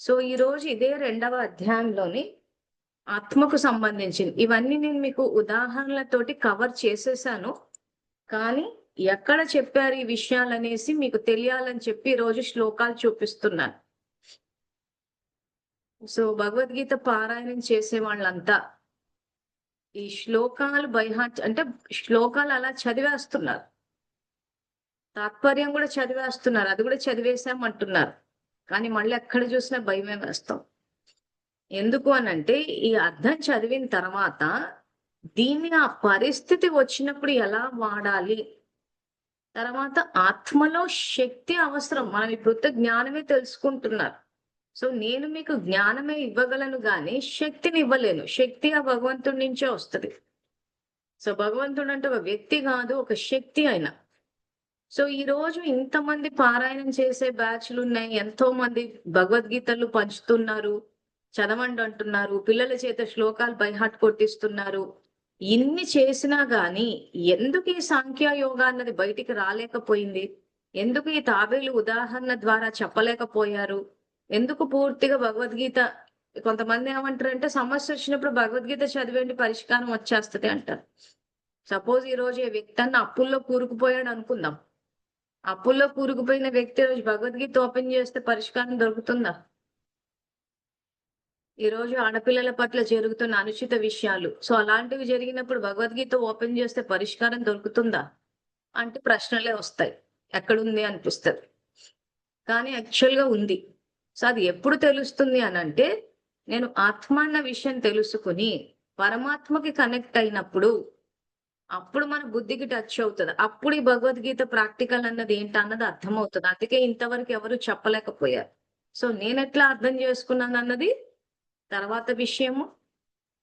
So ఈ రోజు ఇదే రెండవ అధ్యాయంలోని ఆత్మకు సంబంధించింది. ఇవన్నీ నేను మీకు ఉదాహరణలతోటి కవర్ చేసేసాను. కానీ ఎక్కడ చెప్పారు ఈ విషయాలు అనేసి మీకు తెలియాలని చెప్పి ఈ రోజు శ్లోకాలు చూపిస్తున్నాను. సో భగవద్గీత పారాయణం చేసే వాళ్ళంతా ఈ శ్లోకాలు బైహార్ట్ అంటే శ్లోకాలు అలా చదివేస్తున్నారు. తాత్పర్యం కూడా చదివేస్తున్నారు. అది కూడా చదివేశాం అంటున్నారు కానీ మళ్ళీ ఎక్కడ చూసినా భయమే వేస్తాం. ఎందుకు అనంటే ఈ అర్థం చదివిన తర్వాత దీన్ని ఆ పరిస్థితి వచ్చినప్పుడు ఎలా వాడాలి? తర్వాత ఆత్మలో శక్తి అవసరం. మనం ఇప్పుడు జ్ఞానమే తెలుసుకుంటున్నారు. సో నేను మీకు జ్ఞానమే ఇవ్వగలను కానీ శక్తిని ఇవ్వలేను. శక్తి ఆ భగవంతుడి నుంచే వస్తుంది. సో భగవంతుడు అంటే ఒక వ్యక్తి కాదు ఒక శక్తి అయినా సో ఈ రోజు ఇంతమంది పారాయణం చేసే బ్యాచ్లు ఉన్నాయి. ఎంతో మంది భగవద్గీతలు పంచుతున్నారు. చదవండి అంటున్నారు. పిల్లల చేత శ్లోకాలు బైహాట్ కొట్టిస్తున్నారు. ఇన్ని చేసినా గాని ఎందుకు ఈ సాంఖ్య యోగా అన్నది బయటికి రాలేకపోయింది? ఎందుకు ఈ తాబేలు ఉదాహరణ ద్వారా చెప్పలేకపోయారు? ఎందుకు పూర్తిగా భగవద్గీత కొంతమంది ఏమంటారంటే సమస్య వచ్చినప్పుడు భగవద్గీత చదివేండి పరిష్కారం వచ్చేస్తుంది అంటారు. సపోజ్ ఈ రోజు ఈ వ్యక్తి అన్న అప్పుల్లో కూరుకుపోయాడు అనుకుందాం. అప్పుల్లో కూరుకుపోయిన వ్యక్తి రోజు భగవద్గీత ఓపెన్ చేస్తే పరిష్కారం దొరుకుతుందా? ఈ రోజు ఆడపిల్లల పట్ల జరుగుతున్న అనుచిత విషయాలు. సో అలాంటివి జరిగినప్పుడు భగవద్గీత ఓపెన్ చేస్తే పరిష్కారం దొరుకుతుందా? అంటే ప్రశ్నలే వస్తాయి. ఎక్కడుంది అనిపిస్తుంది. కానీ యాక్చువల్గా ఉంది. సో అది ఎప్పుడు తెలుస్తుంది అని అంటే నేను ఆత్మ అన్న విషయం తెలుసుకుని పరమాత్మకి కనెక్ట్ అయినప్పుడు అప్పుడు మన బుద్ధికి టచ్ అవుతుంది. అప్పుడు ఈ భగవద్గీత ప్రాక్టికల్ అన్నది ఏంటన్నది అర్థమవుతుంది. అందుకే ఇంతవరకు ఎవరు చెప్పలేకపోయారు. సో నేను ఎట్లా అర్థం చేసుకున్నాను అన్నది తర్వాత విషయము.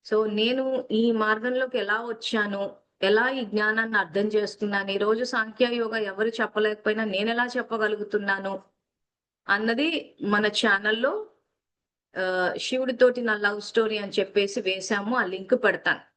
సో నేను ఈ మార్గంలోకి ఎలా వచ్చాను ఎలా ఈ జ్ఞానాన్ని అర్థం చేసుకున్నాను ఈ రోజు సాంఖ్యయోగ ఎవరు చెప్పలేకపోయినా నేను ఎలా చెప్పగలుగుతున్నాను అన్నది మన ఛానల్లో శివుడితోటి నా లవ్ స్టోరీ అని చెప్పేసి వేసాము ఆ లింక్ పెడతాను.